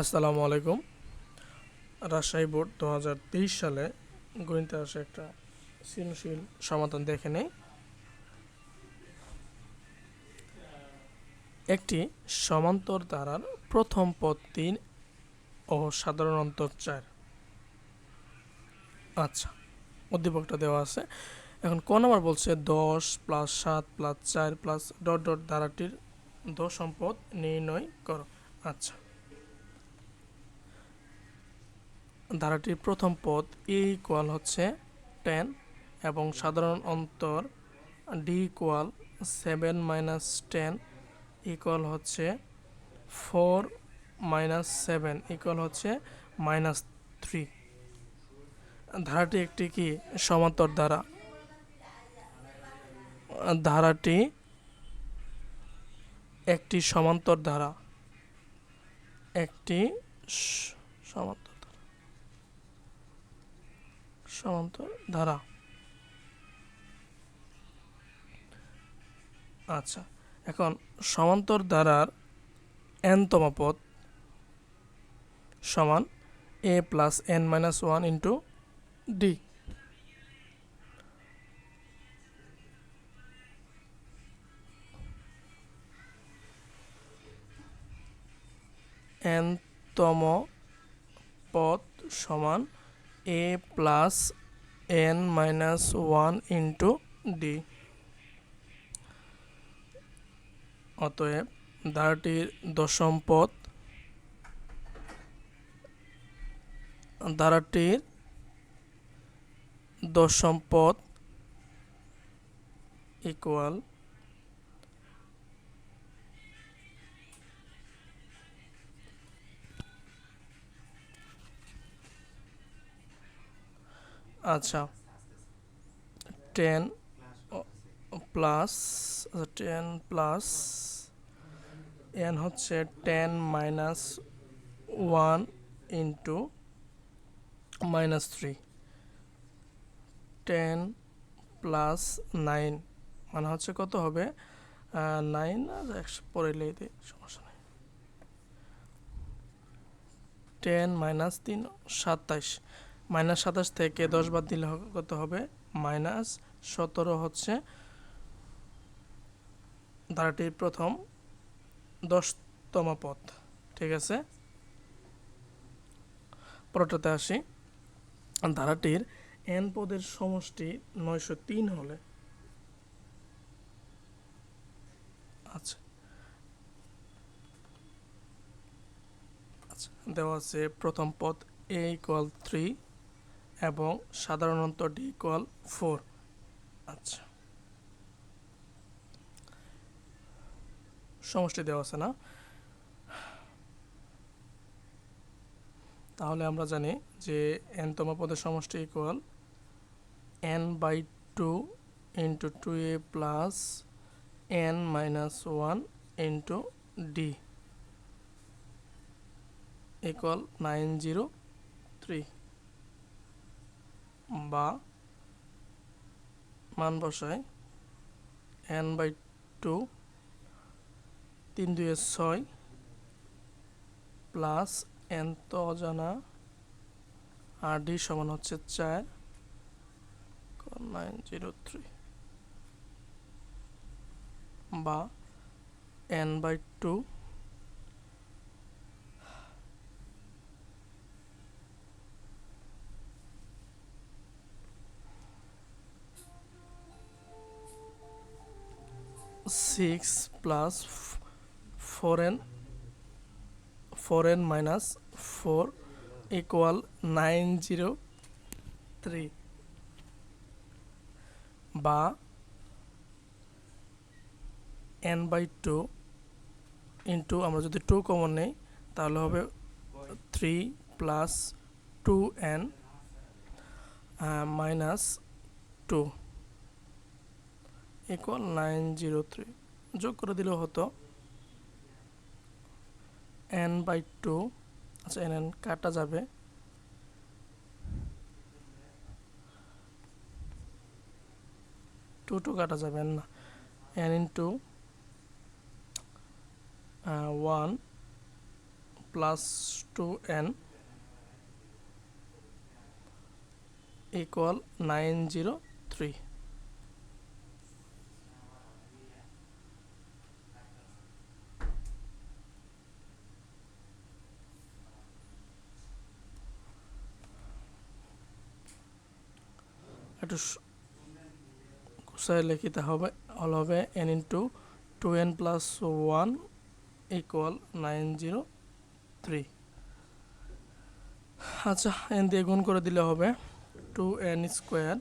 আসসালামু আলাইকুম। রাজশাহী বোর্ড দু হাজার তেইশ সালে গণিতে আসে একটা সৃজনশীল সমাধান দেখে নেই। একটি সমান্তর ধারার প্রথম পদ তিন ও সাধারণ অন্তর চার। আচ্ছা উদ্দীপকটা দেওয়া আছে। এখন ক নাম্বার বলছে, দশ প্লাস সাত প্লাস চার প্লাস ডট ডট ধারাটির সম্পদ নির্ণয় করো। আচ্ছা। ধারাটির প্রথম পদ এ ইকুয়াল হচ্ছে টেন এবং সাধারণ অন্তর D equal seven minus ten equal হচ্ছে ফোর মাইনাস সেভেন ইকুয়াল হচ্ছে মাইনাস থ্রি ধারাটি একটি কি? সমান্তর ধারা। ধারাটি একটি সমান্তর ধারা। একটি সমান্তর সমান্তর ধারা। আচ্ছা এখন সমান্তর ধারার এনতম পদ সমান A plus N minus one into D. এনতম পদ সমান A plus N minus one into D. অতএব ধারাটির দশম পদ। ধারাটির দশম পদ ইকুয়াল আচ্ছা। টেন প্লাস আচ্ছা টেন প্লাস এন হচ্ছে ten minus one into minus three ten plus nine মানে হচ্ছে কত হবে? নাইন আর একশো পরে লেগে সমস্যা নেই। টেন মাইনাস তিন, সাতাইশ। মাইনাস সাতাশ থেকে দশ বাদ দিলে কত হবে? মাইনাস সতেরো হচ্ছে ধারাটির প্রথম দশতম পথ, ঠিক আছে? পরটাতে আসি। ধারাটির এন পদের সমষ্টি নয়শো তিন হলে। আচ্ছা। আচ্ছা দেওয়া আছে প্রথম পদ এ ইকুয়াল থ্রি এবং সাধারণত ডি ইকুয়াল ফোর আচ্ছা। সমষ্টি দেওয়া আছে না? তাহলে আমরা জানি যে এনতম পদের সমষ্টি equal N by two into two A plus N minus one into D equal nine zero three বা মান বসায় এন বাই টু তিন দুয়ে ছয় প্লাস এন তো অজানা আর ডি সমান হচ্ছে চার নাইন জিরো থ্রি বা N by two six plus four N four N minus four equal nine zero three বা এন বাই টু ইন্টু আমরা যদি টু কমন নেই, তাহলে হবে three plus two N minus two equal nine zero three. যোগ করে দিলেও হতো এন বাই টু। আচ্ছা এন এন কাটা যাবে। টু টু কাটা যাবে না। N into one plus two N equal nine zero three লিখিতে হবে, হল হবে N into two N plus one equal nine zero three আচ্ছা এন দিয়ে গুণ করে দিলে হবে two N square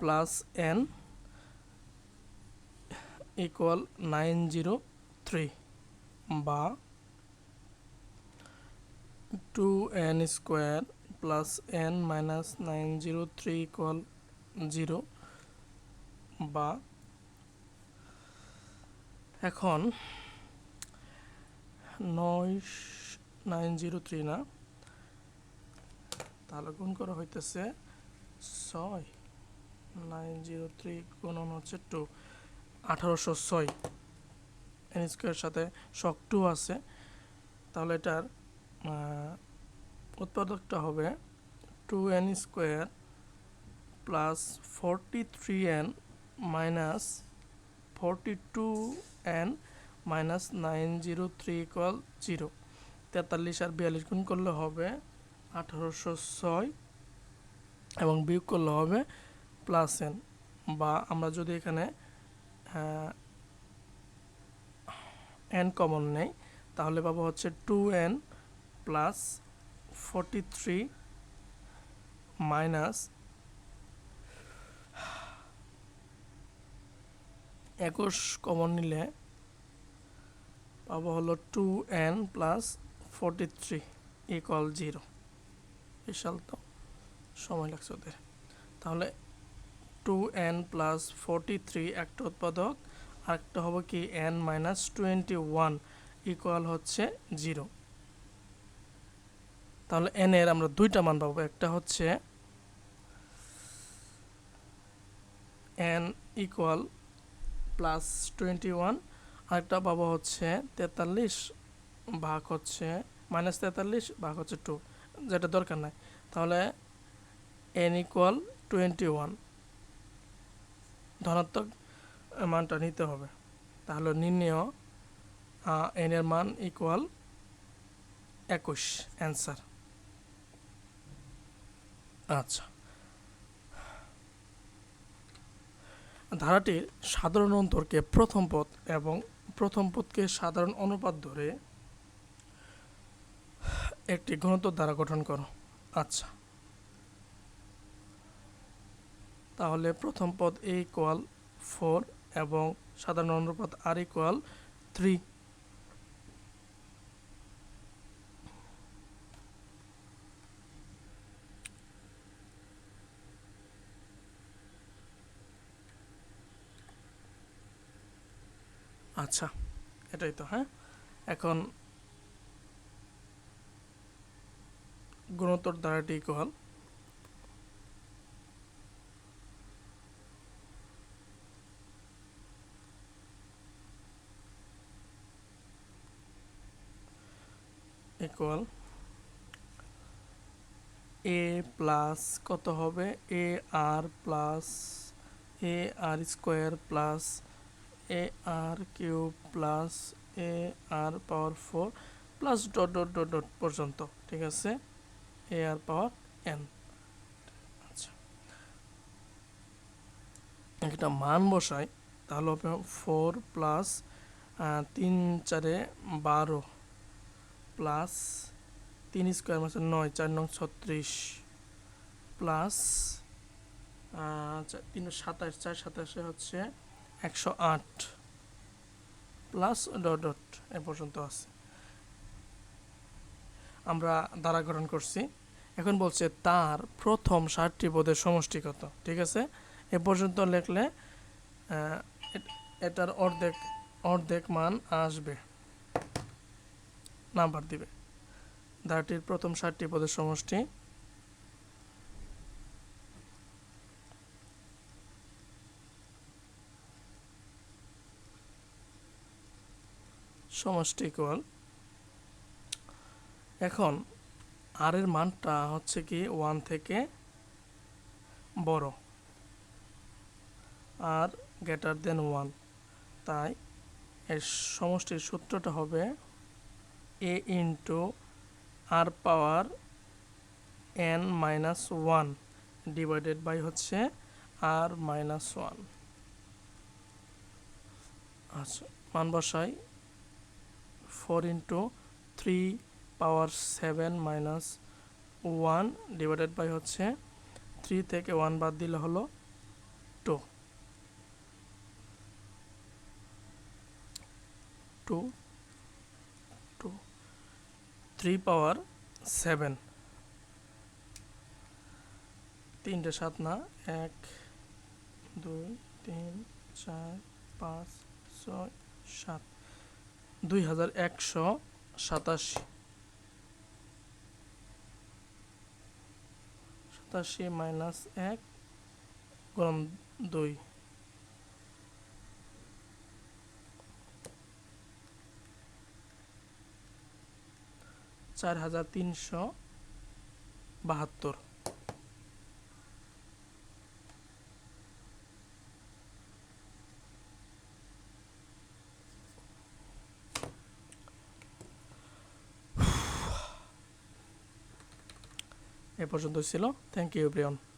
plus N equal nine zero three বা two N square plus N minus nine zero three equal zero বা এখন নয় নাইন জিরো থ্রি না, তাহলে গুণ করা হইতেছে ছয়। নাইন জিরো থ্রি গুণন হচ্ছে টু আঠারোশো ছয়। এন স্কোয়ার সাথে শক টু আছে, তাহলে এটার উৎপাদকটা হবে two N square plus forty three N minus forty two N minus nine zero three equal zero তেতাল্লিশ আর বিয়াল্লিশ গুণ করলে হবে আঠারোশো ছয় এবং বিয়োগ করলে হবে প্লাস এন বা আমরা যদি এখানে এন কমন নেই, তাহলে পাবো হচ্ছে two N plus forty three minus একুশ কমন নিলে পাবো হলো two N plus forty three equal zero বিশাল তো, সময় লাগছে ওদের। তাহলে two N plus forty three একটা উৎপাদক, আরেকটা হবে কি N minus twenty one equal হচ্ছে জিরো তাহলে এন এর আমরা দুইটা মান পাবো, একটা হচ্ছে N equal plus twenty one আরেকটা পাবো হচ্ছে তেতাল্লিশ ভাগ হচ্ছে মাইনাস তেতাল্লিশ ভাগ হচ্ছে টু যেটা দরকার নাই। তাহলে এন ইকুয়াল টোয়েন্টি ওয়ান ধনাত্মক মানটা নিতে হবে। তাহলে নির্ণয় এন এর মান ইকুয়াল একুশ অ্যান্সার আচ্ছা। ধারাটির সাধারণ অন্তরকে প্রথম পথ এবং প্রথম পথকে সাধারণ অনুপাত ধরে একটি ঘনত্ব দ্বারা গঠন করো। আচ্ছা। তাহলে প্রথম পদ এ ইকুয়াল ফোর এবং সাধারণ অনুপাত আর ইকুয়াল থ্রি আচ্ছা এটাই তো হ্যাঁ? এখন গুণোত্তর ধারাটি ইকুয়াল ইকুয়াল এ প্লাস কত হবে? A R plus A R square plus A R cube plus A R power four plus dot dot dot dot পর্যন্ত, ঠিক আছে? এ আর পাওয়ার এন আচ্ছা। একটা মান বসাই, তাহলে হবে ফোর প্লাস তিন চারে বারো প্লাস তিন স্কোয়ার মাসে নয়, চার নং ছত্রিশ প্লাস তিন সাতাশ, চার সাতাশে হচ্ছে একশো আট প্লাস ডট ডট এ পর্যন্ত আছে। আমরা দ্বারা গঠন করছি। এখন বলছে তার প্রথম ষাটটি পদের সমষ্টি কত? ঠিক আছে? এ পর্যন্ত লিখলে এটার অর্ধেক অর্ধেক মান আসবে। নাম্বার দিবে। ধারাটির প্রথম ষাটটি পদের সমষ্টি সমষ্টি ইকুয়াল এখন আর এর মানটা হচ্ছে কি ওয়ান থেকে বড়। আর গ্রেটার দেন ওয়ান তাই এর সমষ্টির সূত্রটা হবে A into R power N minus one divided by হচ্ছে আর মাইনাস ওয়ান আচ্ছা মান বসাই। Four into three power seven minus one divided by হচ্ছে থ্রি থেকে ওয়ান বাদ দিলে হলো two. Two two, three power seven. তিনটে সাত না, এক, দুই, তিন, চার, পাঁচ, ছয়, সাত। দুই হাজার একশো সাতাশি। সাতাশি মাইনাস এক গরম দুই। চার হাজার তিনশো বাহাত্তর। এ পর্যন্ত ছিল। Thank you everyone